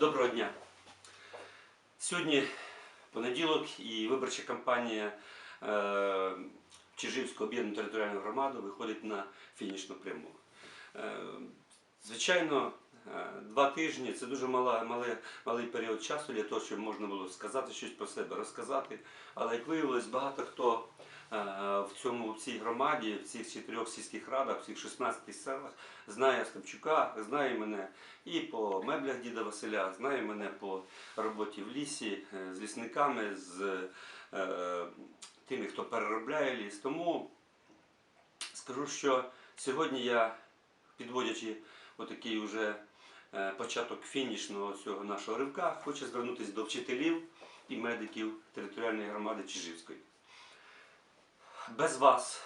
Доброго дня. Сьогодні понеділок і виборча кампанія е, Чижівської об'єднаної територіальної громади виходить на фінішну пряму. Е, звичайно, е, два тижні це дуже малий період часу для того, щоб можна було сказати щось про себе, розказати. Але як виявилось, багато хто в цьому в цій громаді, в цих чотирьох сільських радах, в цих 16 селах знає Остапчука, знає мене і по меблях діда Василя, знає мене по роботі в лісі е, з лісниками, з е, тими, хто переробляє ліс. Тому скажу, що сьогодні я, підводячи отакий уже е, початок фінішного цього нашого ривка, хочу звернутися до вчителів і медиків територіальної громади Чижівської. Без вас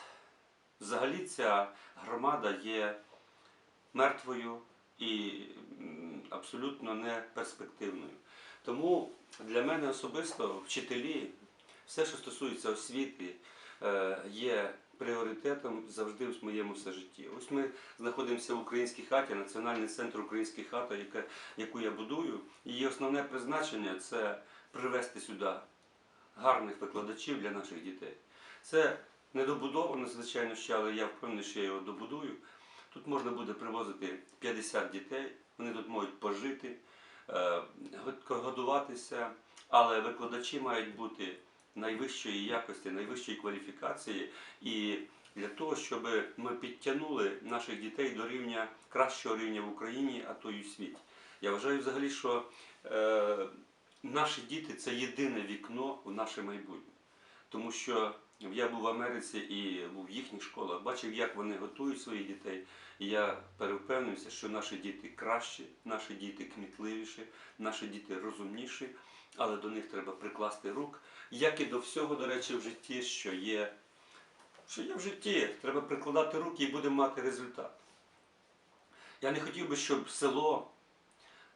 взагалі ця громада є мертвою і абсолютно неперспективною. Тому для мене особисто вчителі, все, що стосується освіти, е, є пріоритетом завжди в моєму все житті. Ось ми знаходимося в українській хаті, Національний центр української хати, яку я будую. Її основне призначення це привести сюди гарних викладачів для наших дітей. Це недобудовано, звичайно, ще, але я впевнений, що я його добудую. Тут можна буде привозити 50 дітей, вони тут можуть пожити, е, годуватися, але викладачі мають бути найвищої якості, найвищої кваліфікації. І для того, щоб ми підтягнули наших дітей до рівня кращого рівня в Україні, а то й у світі. Я вважаю взагалі, що е, наші діти це єдине вікно в наше майбутнє. Тому що я був в Америці і був в їхніх школах, бачив, як вони готують своїх дітей. І я перевпевнився, що наші діти кращі, наші діти кмітливіші, наші діти розумніші, але до них треба прикласти рук, як і до всього, до речі, в житті, що є, що є в житті. Треба прикладати руки і будемо мати результат. Я не хотів би, щоб село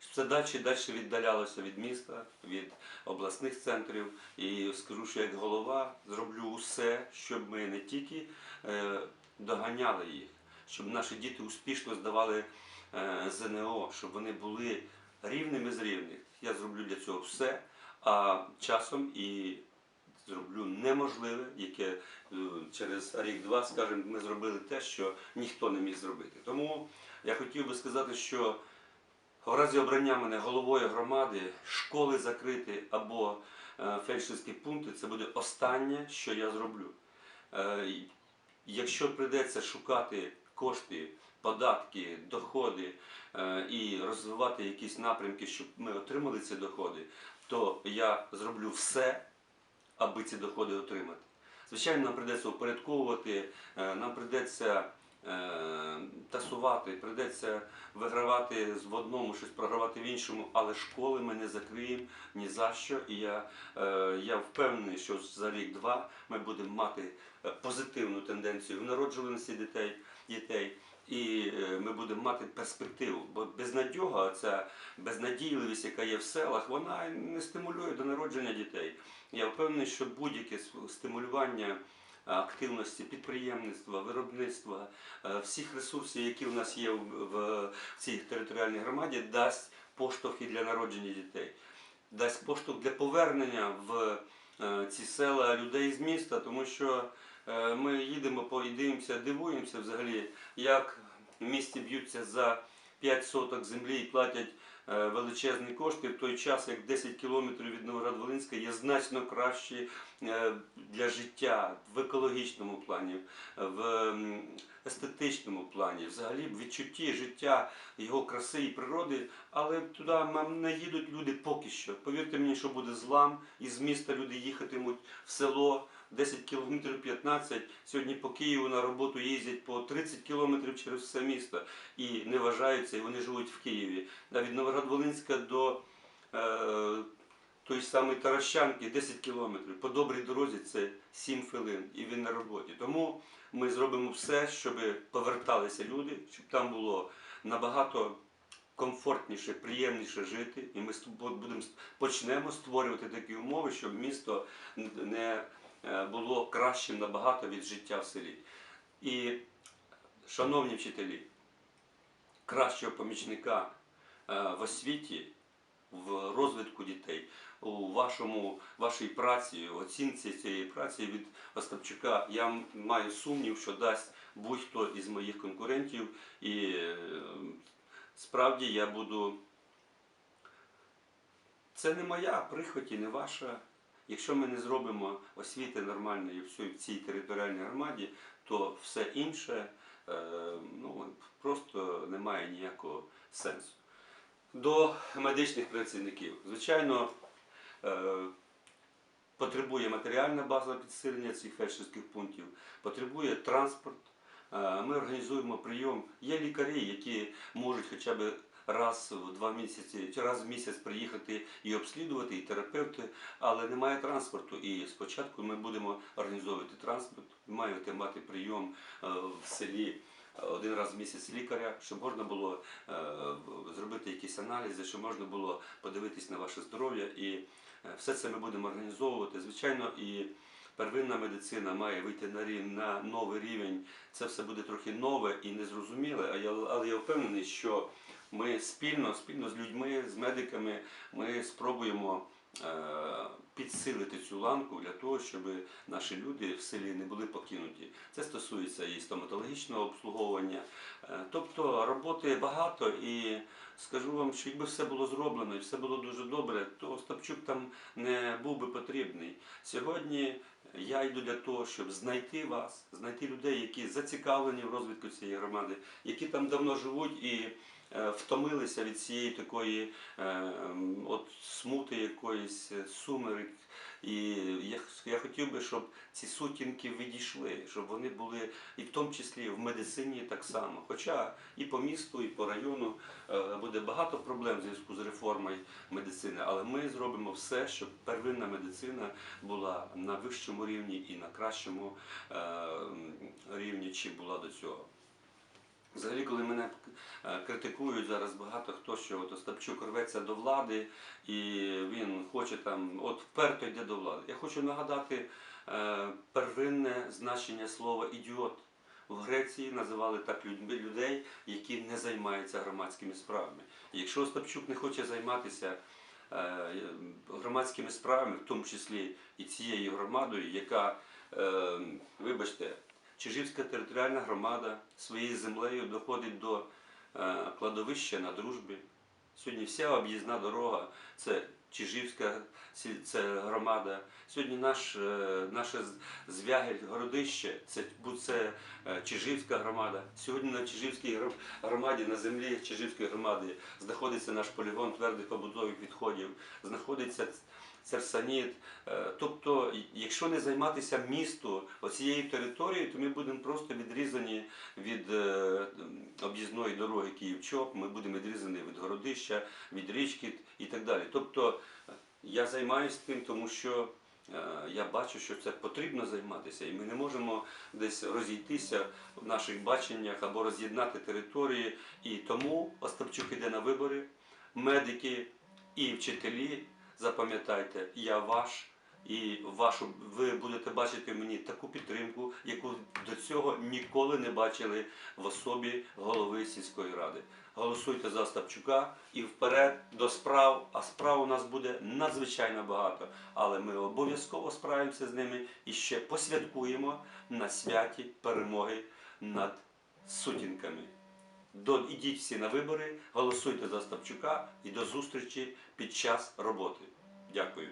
все далі і далі віддалялося від міста, від обласних центрів. І скажу, що як голова зроблю усе, щоб ми не тільки е, доганяли їх, щоб наші діти успішно здавали е, ЗНО, щоб вони були рівними з рівних. Я зроблю для цього все, а часом і зроблю неможливе, яке е, через рік-два, скажімо, ми зробили те, що ніхто не міг зробити. Тому я хотів би сказати, що в разі обрання мене головою громади, школи закрити або е, фельдшерські пункти, це буде останнє, що я зроблю. Е, Якщо прийдеться шукати кошти, податки, доходи е, і розвивати якісь напрямки, щоб ми отримали ці доходи, то я зроблю все, аби ці доходи отримати. Звичайно, нам прийдеться упорядковувати, нам прийдеться тасувати, прийдеться вигравати в одному, щось програвати в іншому, але школи ми не закриємо ні за що. І я, е, я впевнений, що за рік-два ми будемо мати е, позитивну тенденцію в народжуваності дітей. дітей. І е, ми будемо мати перспективу, бо безнадьога, ця безнадійливість, яка є в селах, вона не стимулює до народження дітей. Я впевнений, що будь-яке стимулювання е, активності підприємництва, виробництва, е, всіх ресурсів, які в нас є в, цій територіальній громаді, дасть поштовх і для народження дітей, дасть поштовх для повернення в е, ці села людей з міста, тому що е, ми їдемо по і дивуємося взагалі, як в місті б'ються за 5 соток землі і платять е, величезні кошти, в той час як 10 кілометрів від Новоград-Волинська є значно кращі е, для життя в екологічному плані, в естетичному плані, взагалі в відчутті життя, його краси і природи, але туди не їдуть люди поки що. Повірте мені, що буде злам, із міста люди їхатимуть в село. 10 кілометрів 15, сьогодні по Києву на роботу їздять по 30 кілометрів через все місто і не вважаються, і вони живуть в Києві. Від Новоград-Волинська до е, тої самої Таращанки 10 кілометрів. По добрій дорозі це 7 хвилин, і він на роботі. Тому ми зробимо все, щоб поверталися люди, щоб там було набагато комфортніше, приємніше жити. І ми будемо почнемо створювати такі умови, щоб місто не е, було кращим набагато від життя в селі. І, шановні вчителі, кращого помічника е, в освіті в розвитку дітей, у вашому, вашій праці, оцінці цієї праці від Остапчука. Я маю сумнів, що дасть будь-хто із моїх конкурентів. І е, справді я буду. Це не моя прихоть і не ваша. Якщо ми не зробимо освіти нормальної в цій- територіальній громаді, то все інше е, ну, просто не має ніякого сенсу. До медичних працівників. Звичайно, потребує матеріальна база підсилення цих фельдшерських пунктів, потребує транспорт. Е, Ми організуємо прийом. Є лікарі, які можуть хоча б раз в два місяці чи раз в місяць приїхати і обслідувати, і терапевти, але немає транспорту. І спочатку ми будемо організовувати транспорт. Маєте мати прийом е, в селі один раз в місяць лікаря, щоб можна було е, якісь аналізи, щоб можна було подивитись на ваше здоров'я. І е, все це ми будемо організовувати. Звичайно, і первинна медицина має вийти на рівень на новий рівень. Це все буде трохи нове і незрозуміле. Але я впевнений, що ми спільно, спільно з людьми, з медиками, ми спробуємо. Е, Підсилити цю ланку для того, щоб наші люди в селі не були покинуті. Це стосується і стоматологічного обслуговування. Е, Тобто роботи багато, і скажу вам, що якби все було зроблено і все було дуже добре, то Остапчук там не був би потрібний. Сьогодні я йду для того, щоб знайти вас, знайти людей, які зацікавлені в розвитку цієї громади, які там давно живуть і втомилися від цієї такої е, от смути якоїсь е, сумерек. І я, я хотів би, щоб ці сутінки відійшли, щоб вони були і в тому числі в медицині так само. Хоча і по місту, і по району е, буде багато проблем в зв'язку з реформою медицини, але ми зробимо все, щоб первинна медицина була на вищому рівні і на кращому е, рівні, чим була до цього. Взагалі, коли мене е, критикують зараз багато хто, що от Остапчук рветься до влади і він хоче там, от вперто йде до влади. Я хочу нагадати е, первинне значення слова ідіот. В Греції називали так людьми людей, які не займаються громадськими справами. Якщо Остапчук не хоче займатися е, громадськими справами, в тому числі і цією громадою, яка, е, вибачте, Чижівська територіальна громада своєю землею доходить до е, кладовища на дружбі. Сьогодні вся об'їзна дорога це Чижівська це громада. Сьогодні наш, е, наше звягель городище це, це е, Чижівська громада. Сьогодні на Чижівській гром- громаді, на землі Чижівської громади знаходиться наш полігон твердих побутових відходів, знаходиться Церсаніт. Е, Тобто, якщо не займатися місту оцією територією, то ми будемо просто відрізані від об'їзної дороги Київ-Чоп, ми будемо відрізані від городища, від річки і так далі. Тобто я займаюся тим, тому що е, я бачу, що це потрібно займатися, і ми не можемо десь розійтися в наших баченнях або роз'єднати території. І тому Остапчук іде на вибори, медики і вчителі. Запам'ятайте, я ваш, і вашу ви будете бачити мені таку підтримку, яку до цього ніколи не бачили в особі голови сільської ради. Голосуйте за Остапчука і вперед до справ. А справ у нас буде надзвичайно багато. Але ми обов'язково справимося з ними і ще посвяткуємо на святі перемоги над сутінками. До, ідіть всі на вибори, голосуйте за Остапчука і до зустрічі під час роботи. Дякую.